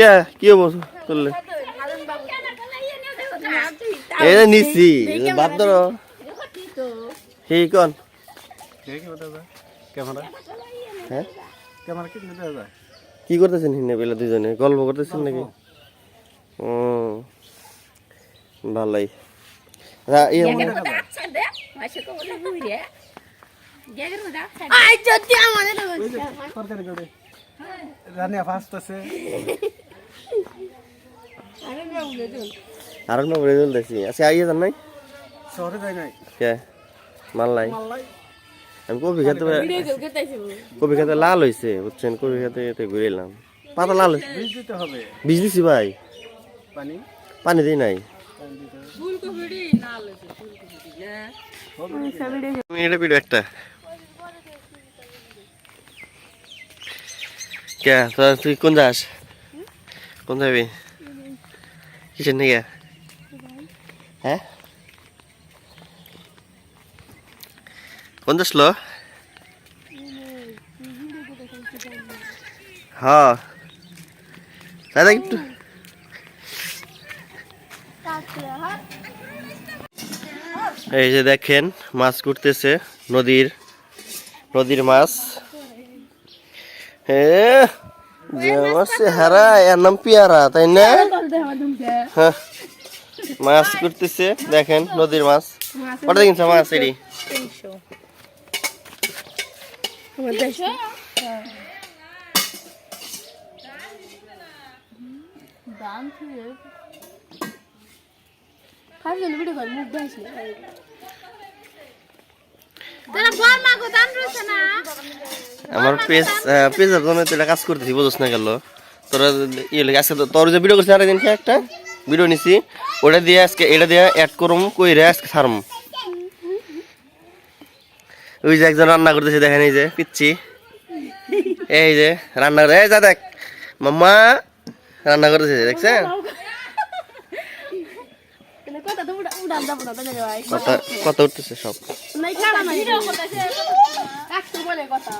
কে? কি হব তুললে এই নিছি বাদ ধরো। হি কোন। হ্যাঁ? ক্যামেরা কি করতেছেন হিনে বেলা দুজনে? গল্প করতেছেন নাকি? ও ভালাই। ইয়ে মনে রানিয়া ফার্স্ট আছে। আর না বলে চলতেছি আচ্ছা আইয়ে যান নাই? শহরে যায় নাই। কে? মাল্লাই আমি কবি খেতে কবি খেতে লাল হয়েছে বুঝছেন? কবি খেতে খেতে ঘুরে এলাম। পাতা লাল বীজ দিতে হবে। বীজ দিছি ভাই। পানি? পানি দিই নাই। একটা। কে তুই কোন যাস? কোন যাবি কিসের নাকি হ্যাঁ? কোন যাস লো? হ্যাঁ। দাদা একটু। এই যে দেখেন, মাছ কুটতেছে, নদীর নদীর মাছ। হে যে মাছ হারা এর নাম পিয়ারা তাই না? হ্যাঁ, মাছ কুটতেছে দেখেন নদীর মাছ। কটা দেখেন মাছ এটি আমার পেজ পেজের জন্য তো এটা কাজ করতেছি বুঝছ না গেল তোরা ইয়ে লাগে আজকে তোর যে ভিডিও করছিস আরেকদিন একটা ভিডিও নিছি। ওটা দিয়ে আজকে এটা দিয়ে অ্যাড করুম কইরে আজকে ছাড়ম। ওই যে একজন রান্না করতেছে দেখেন এই যে পিচ্ছি। এই যে রান্না করে এই যা দেখ। মাম্মা রান্না করতেছে দেখছেন? কত কত উঠতেছে সব। কথা।